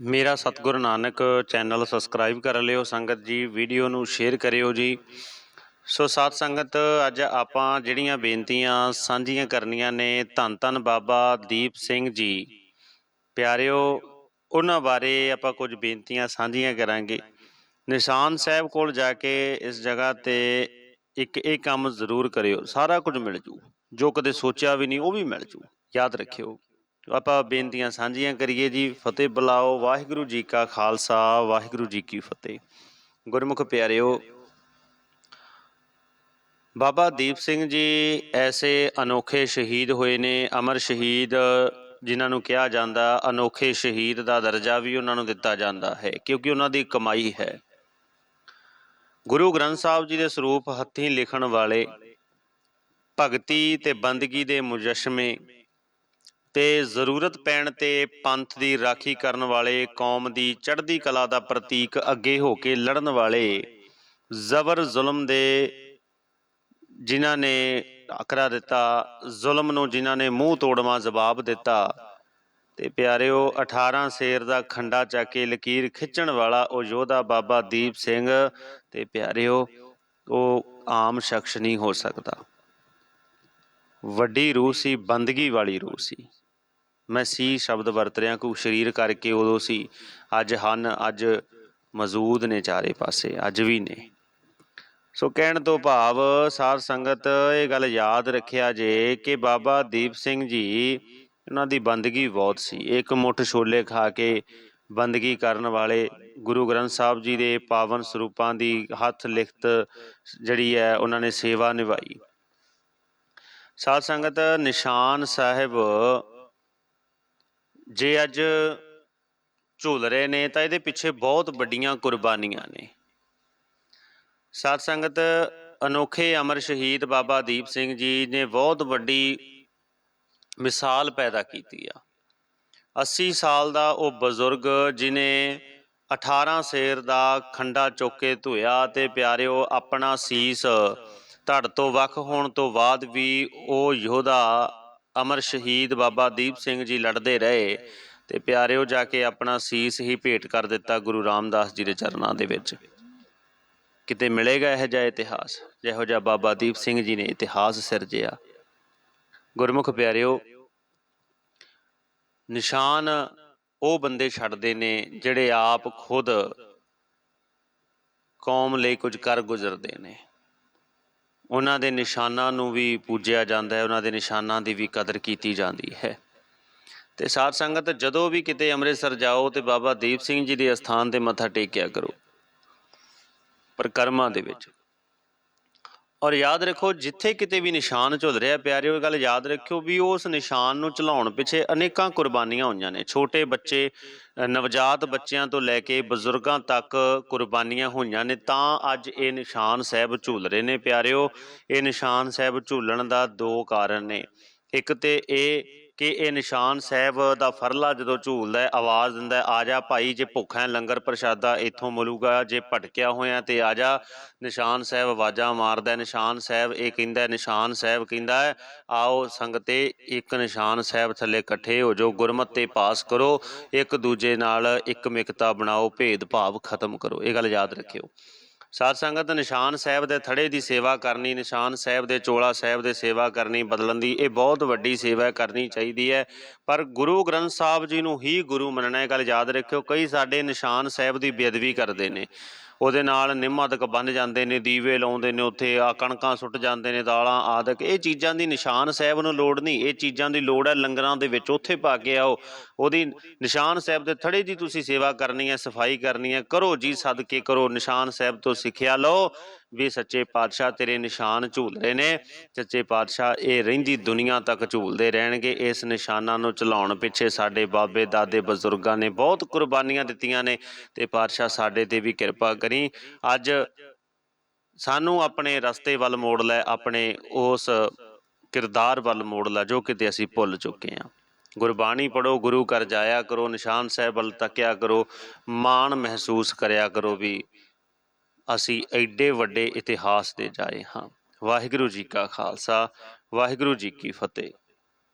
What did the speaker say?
ਮੇਰਾ ਸਤਿਗੁਰ Nanak channel subscribe ਕਰ ਲਿਓ, ਸੰਗਤ ਜੀ ਵੀਡੀਓ ਨੂੰ ਸ਼ੇਅਰ ਕਰਿਓ ਜੀ। ਸੋ ਸਾਧ ਸੰਗਤ, ਅੱਜ ਆਪਾਂ ਜਿਹੜੀਆਂ ਬੇਨਤੀਆਂ ਸਾਂਝੀਆਂ ਕਰਨੀਆਂ ਨੇ, ਧੰਨ ਧੰਨ ਬਾਬਾ ਦੀਪ ਸਿੰਘ ਜੀ। ਪਿਆਰਿਓ, ਉਹਨਾਂ ਬਾਰੇ ਆਪਾਂ ਕੁਝ ਬੇਨਤੀਆਂ ਸਾਂਝੀਆਂ ਕਰਾਂਗੇ। ਨਿਸ਼ਾਨ ਸਾਹਿਬ ਕੋਲ ਜਾ ਕੇ ਇਸ ਜਗ੍ਹਾ ਤੇ ਇੱਕ ਇਹ ਕੰਮ ਜ਼ਰੂਰ ਕਰਿਓ, ਸਾਰਾ ਕੁਝ ਮਿਲ ਜੂ। ਜੋ ਕਦੇ ਸੋਚਿਆ ਵੀ ਨਹੀਂ, ਉਹ ਵੀ ਮਿਲ ਜੂ। ਯਾਦ ਰੱਖਿਓ। ਆਪਾਂ ਬੇਨਤੀਆਂ ਸਾਂਝੀਆਂ ਕਰੀਏ ਜੀ, ਫਤਿਹ ਬੁਲਾਓ, ਵਾਹਿਗੁਰੂ ਜੀ ਕਾ ਖਾਲਸਾ, ਵਾਹਿਗੁਰੂ ਜੀ ਕੀ ਫਤਿਹ। ਗੁਰਮੁਖ ਪਿਆਰਿਓ, ਬਾਬਾ ਦੀਪ ਸਿੰਘ ਜੀ ਐਸੇ ਅਨੋਖੇ ਸ਼ਹੀਦ ਹੋਏ ਨੇ, ਅਮਰ ਸ਼ਹੀਦ ਜਿਨ੍ਹਾਂ ਨੂੰ ਕਿਹਾ ਜਾਂਦਾ, ਅਨੋਖੇ ਸ਼ਹੀਦ ਦਾ ਦਰਜਾ ਵੀ ਉਹਨਾਂ ਨੂੰ ਦਿੱਤਾ ਜਾਂਦਾ ਹੈ, ਕਿਉਂਕਿ ਉਹਨਾਂ ਦੀ ਕਮਾਈ ਹੈ। ਗੁਰੂ ਗ੍ਰੰਥ ਸਾਹਿਬ ਜੀ ਦੇ ਸਰੂਪ ਹੱਥੀਂ ਲਿਖਣ ਵਾਲੇ ਭਗਤੀ ਤੇ ਬੰਦਗੀ ਦੇ ਮੁਜਸ਼ਮੇ ਤੇ ਜ਼ਰੂਰਤ ਪੈਣ ਤੇ ਪੰਥ ਦੀ ਰਾਖੀ ਕਰਨ ਵਾਲੇ ਕੌਮ ਦੀ ਚੜ੍ਹਦੀ ਕਲਾ ਦਾ ਪ੍ਰਤੀਕ ਅੱਗੇ ਹੋ ਕੇ ਲੜਨ ਵਾਲੇ ਜ਼ਬਰ ਜ਼ੁਲਮ ਦੇ ਜਿਨ੍ਹਾਂ ਨੇ ਟਾਕਰਾ ਦਿੱਤਾ, ਜ਼ੁਲਮ ਨੂੰ ਜਿਨ੍ਹਾਂ ਨੇ ਮੂੰਹ ਤੋੜਵਾ ਜਵਾਬ ਦਿੱਤਾ। ਤੇ ਪਿਆਰਿਓ 18 ਸ਼ੇਰ ਦਾ ਖੰਡਾ ਚੱਕ ਕੇ ਲਕੀਰ ਖਿੱਚਣ ਵਾਲਾ ਉਹ ਯੋਧਾ ਬਾਬਾ ਦੀਪ ਸਿੰਘ ਤੇ ਪਿਆਰਿਓ, ਉਹ ਆਮ ਸ਼ਖਸ ਨਹੀਂ ਹੋ ਸਕਦਾ। ਵੱਡੀ ਰੂਹ ਸੀ, ਬੰਦਗੀ ਵਾਲੀ ਰੂਹ ਸੀ। ਮੈਂ ਸੀ ਸ਼ਬਦ ਵਰਤ ਰਿਹਾ ਕੋ ਸਰੀਰ ਕਰਕੇ ਉਦੋਂ ਸੀ। ਅੱਜ ਹਨ, ਅੱਜ ਮੌਜੂਦ ਨੇ ਚਾਰੇ ਪਾਸੇ, ਅੱਜ ਵੀ ਨੇ। ਸੋ ਕਹਿਣ ਤੋਂ ਭਾਵ, ਸਾਧ ਸੰਗਤ, ਇਹ ਗੱਲ ਯਾਦ ਰੱਖਿਆ ਜੇ ਕਿ ਬਾਬਾ ਦੀਪ ਸਿੰਘ ਜੀ, ਉਹਨਾਂ ਦੀ ਬੰਦਗੀ ਬਹੁਤ ਸੀ। ਇੱਕ ਮੁੱਠ ਛੋਲੇ ਖਾ ਕੇ ਬੰਦਗੀ ਕਰਨ ਵਾਲੇ ਗੁਰੂ ਗ੍ਰੰਥ ਸਾਹਿਬ ਜੀ ਦੇ ਪਾਵਨ ਸਰੂਪਾਂ ਦੀ ਹੱਥ ਲਿਖਤ ਜਿਹੜੀ ਹੈ, ਉਹਨਾਂ ਨੇ ਸੇਵਾ ਨਿਭਾਈ। ਸਾਧ ਸੰਗਤ, ਨਿਸ਼ਾਨ ਸਾਹਿਬ ਜੇ ਅੱਜ ਝੂਲ ਰਹੇ ਨੇ ਤਾਂ ਇਹਦੇ ਪਿੱਛੇ ਬਹੁਤ ਵੱਡੀਆਂ ਕੁਰਬਾਨੀਆਂ ਨੇ। ਸਾਧ ਸੰਗਤ ਅਨੋਖੇ ਅਮਰ ਸ਼ਹੀਦ ਬਾਬਾ ਦੀਪ ਸਿੰਘ ਜੀ ਨੇ ਬਹੁਤ ਵੱਡੀ ਮਿਸਾਲ ਪੈਦਾ ਕੀਤੀ ਆ। 80 ਸਾਲ ਦਾ ਉਹ ਬਜ਼ੁਰਗ ਜਿਨੇ 18 ਸ਼ੇਰ ਦਾ ਖੰਡਾ ਚੁੱਕ ਕੇ ਧੋਇਆ ਤੇ ਪਿਆਰਿਓ ਆਪਣਾ ਸੀਸ ਧੜ ਤੋਂ ਵੱਖ ਹੋਣ ਤੋਂ ਬਾਅਦ ਵੀ ਉਹ ਯੋਧਾ ਅਮਰ ਸ਼ਹੀਦ ਬਾਬਾ ਦੀਪ ਸਿੰਘ ਜੀ ਲੜਦੇ ਰਹੇ ਤੇ ਪਿਆਰਿਓ ਜਾ ਕੇ ਆਪਣਾ ਸੀਸ ਹੀ ਭੇਟ ਕਰ ਦਿੱਤਾ ਗੁਰੂ ਰਾਮਦਾਸ ਜੀ ਦੇ ਚਰਨਾਂ ਦੇ ਵਿੱਚ। ਕਿਤੇ ਮਿਲੇਗਾ ਇਹ ਜਿਹਾ ਇਤਿਹਾਸ? ਜਿਹੋ ਜਿਹਾ ਬਾਬਾ ਦੀਪ ਸਿੰਘ ਜੀ ਨੇ ਇਤਿਹਾਸ ਸਿਰਜਿਆ। ਗੁਰਮੁਖ ਪਿਆਰਿਓ, ਨਿਸ਼ਾਨ ਉਹ ਬੰਦੇ ਛੱਡਦੇ ਨੇ ਜਿਹੜੇ ਆਪ ਖੁਦ ਕੌਮ ਲਈ ਕੁਝ ਕਰ ਗੁਜ਼ਰਦੇ ਨੇ। ਉਹਨਾਂ ਦੇ ਨਿਸ਼ਾਨਾਂ ਨੂੰ ਵੀ ਪੂਜਿਆ ਜਾਂਦਾ ਹੈ, ਉਹਨਾਂ ਦੇ ਨਿਸ਼ਾਨਾਂ ਦੀ ਵੀ ਕਦਰ ਕੀਤੀ ਜਾਂਦੀ ਹੈ। ਤੇ ਸਾਧ ਸੰਗਤ, ਜਦੋਂ ਵੀ ਕਿਤੇ ਅੰਮ੍ਰਿਤਸਰ ਜਾਓ ਤੇ ਬਾਬਾ ਦੀਪ ਸਿੰਘ ਜੀ ਦੇ ਅਸਥਾਨ ਤੇ ਮੱਥਾ ਟੇਕਿਆ ਕਰੋ। ਪਰਕਰਮਾਂ ਦੇ ਵਿੱਚ। ਔਰ ਯਾਦ ਰੱਖੋ, ਜਿੱਥੇ ਕਿਤੇ ਵੀ ਨਿਸ਼ਾਨ ਝੁਲ ਰਿਹਾ, ਪਿਆਰਿਓ, ਇਹ ਗੱਲ ਯਾਦ ਰੱਖਿਓ ਵੀ ਉਸ ਨਿਸ਼ਾਨ ਨੂੰ ਝਲਾਉਣ ਪਿੱਛੇ ਅਨੇਕਾਂ ਕੁਰਬਾਨੀਆਂ ਹੋਈਆਂ ਨੇ। ਛੋਟੇ ਬੱਚੇ ਨਵਜਾਤ ਬੱਚਿਆਂ ਤੋਂ ਲੈ ਕੇ ਬਜ਼ੁਰਗਾਂ ਤੱਕ ਕੁਰਬਾਨੀਆਂ ਹੋਈਆਂ ਨੇ, ਤਾਂ ਅੱਜ ਇਹ ਨਿਸ਼ਾਨ ਸਾਹਿਬ ਝੂਲ ਰਹੇ ਨੇ, ਪਿਆਰਿਓ। ਇਹ ਨਿਸ਼ਾਨ ਸਾਹਿਬ ਝੂਲਣ ਦਾ ਦੋ ਕਾਰਨ ਨੇ। ਇੱਕ ਤੇ ਇਹ ਕਿ ਇਹ ਨਿਸ਼ਾਨ ਸਾਹਿਬ ਦਾ ਫਰਲਾ ਜਦੋਂ ਝੂਲਦਾ ਹੈ ਆਵਾਜ਼ ਦਿੰਦਾ ਹੈ, ਆ ਜਾ ਭਾਈ ਜੇ ਭੁੱਖਾ ਹੈ ਲੰਗਰ ਪ੍ਰਸ਼ਾਦਾ ਇੱਥੋਂ ਮਿਲੂਗਾ ਜੇ ਭਟਕਿਆ ਹੋਇਆ ਤੇ ਆ ਜਾ। ਨਿਸ਼ਾਨ ਸਾਹਿਬ ਆਵਾਜ਼ਾਂ ਮਾਰਦਾ ਹੈ, ਨਿਸ਼ਾਨ ਸਾਹਿਬ ਇਹ ਕਹਿੰਦਾ ਹੈ, ਨਿਸ਼ਾਨ ਸਾਹਿਬ ਕਹਿੰਦਾ ਹੈ, ਆਓ ਸੰਗਤੇ ਇੱਕ ਨਿਸ਼ਾਨ ਸਾਹਿਬ ਥੱਲੇ ਇਕੱਠੇ ਹੋ ਜਾਓ ਗੁਰਮਤਿ ਤੇ ਪਾਸ ਕਰੋ ਇੱਕ ਦੂਜੇ ਨਾਲ ਇੱਕ ਮਿਕਤਾ ਬਣਾਓ ਭੇਦ ਭਾਵ ਖਤਮ ਕਰੋ। ਇਹ ਗੱਲ ਯਾਦ ਰੱਖਿਓ। ਸਾਧ ਸੰਗਤ ਨਿਸ਼ਾਨ ਸਾਹਿਬ ਦੇ ਥੜੇ ਦੀ ਸੇਵਾ ਕਰਨੀ, ਨਿਸ਼ਾਨ ਸਾਹਿਬ ਦੇ ਚੋਲਾ ਸਾਹਿਬ ਦੇ ਸੇਵਾ ਕਰਨੀ, ਬਦਲਣ ਦੀ ਇਹ ਬਹੁਤ ਵੱਡੀ ਸੇਵਾ ਕਰਨੀ ਚਾਹੀਦੀ ਹੈ। ਪਰ ਗੁਰੂ ਗ੍ਰੰਥ ਸਾਹਿਬ ਜੀ ਨੂੰ ਹੀ ਗੁਰੂ ਮੰਨਣਾ ਇਹ ਗੱਲ ਯਾਦ ਰੱਖਿਓ, ਕਈ ਸਾਡੇ ਨਿਸ਼ਾਨ ਸਾਹਿਬ ਦੀ ਬੇਅਦਬੀ ਕਰਦੇ ਨੇ। ਉਹਦੇ ਨਾਲ ਨਿੰਮਾਦਕ ਬੰਨ ਜਾਂਦੇ ਨੇ, ਦੀਵੇ ਲਾਉਂਦੇ ਨੇ ਉੱਥੇ, ਆ ਕਣਕਾਂ ਸੁੱਟ ਜਾਂਦੇ ਨੇ, ਦਾਲਾਂ ਆਦਿਕ। ਇਹ ਚੀਜ਼ਾਂ ਦੀ ਨਿਸ਼ਾਨ ਸਾਹਿਬ ਨੂੰ ਲੋੜ ਨਹੀਂ। ਇਹ ਚੀਜ਼ਾਂ ਦੀ ਲੋੜ ਹੈ ਲੰਗਰਾਂ ਦੇ ਵਿੱਚ। ਉੱਥੇ ਪਾ ਕੇ ਆਓ। ਉਹਦੀ ਨਿਸ਼ਾਨ ਸਾਹਿਬ ਦੇ ਥੜੇ ਦੀ ਤੁਸੀਂ ਸੇਵਾ ਕਰਨੀ ਹੈ, ਸਫ਼ਾਈ ਕਰਨੀ ਹੈ। ਕਰੋ ਜੀ, ਸਦਕੇ ਕਰੋ ਨਿਸ਼ਾਨ ਸਾਹਿਬ ਤੋਂ ਸਿੱਖਿਆ ਲਓ। ਵੀ ਸੱਚੇ ਪਾਤਸ਼ਾਹ ਤੇਰੇ ਨਿਸ਼ਾਨ ਝੂਲ ਰਹੇ ਨੇ, ਸੱਚੇ ਪਾਤਸ਼ਾਹ ਇਹ ਰਹਿੰਦੀ ਦੁਨੀਆ ਤੱਕ ਝੂਲਦੇ ਰਹਿਣਗੇ, ਇਸ ਨਿਸ਼ਾਨਾਂ ਨੂੰ ਚਲਾਉਣ ਪਿੱਛੇ ਸਾਡੇ ਬਾਬੇ, ਦਾਦੇ, ਬਜ਼ੁਰਗਾਂ ਨੇ ਬਹੁਤ ਕੁਰਬਾਨੀਆਂ ਦਿੱਤੀਆਂ ਨੇ ਤੇ ਪਾਤਸ਼ਾਹ ਸਾਡੇ ਤੇ ਵੀ ਕਿਰਪਾ ਕਰੀ। ਅੱਜ ਸਾਨੂੰ ਆਪਣੇ ਰਸਤੇ ਵੱਲ ਮੋੜ ਲੈ, ਆਪਣੇ ਉਸ ਕਿਰਦਾਰ ਵੱਲ ਮੋੜ ਲੈ ਜੋ ਕਿਤੇ ਅਸੀਂ ਭੁੱਲ ਚੁੱਕੇ ਹਾਂ। ਗੁਰਬਾਣੀ ਪੜੋ ਗੁਰੂ ਘਰ ਜਾਇਆ ਕਰੋ, ਨਿਸ਼ਾਨ ਸਾਹਿਬ ਵੱਲ ਤੱਕਿਆ ਕਰੋ, ਮਾਣ ਮਹਿਸੂਸ ਕਰਿਆ ਕਰੋ ਵੀ ਅਸੀਂ ਐਡੇ ਵੱਡੇ ਇਤਿਹਾਸ ਦੇ ਜਾਏ ਹਾਂ। ਵਾਹਿਗੁਰੂ ਜੀ ਕਾ ਖਾਲਸਾ, ਵਾਹਿਗੁਰੂ ਜੀ ਕੀ ਫਤਿਹ।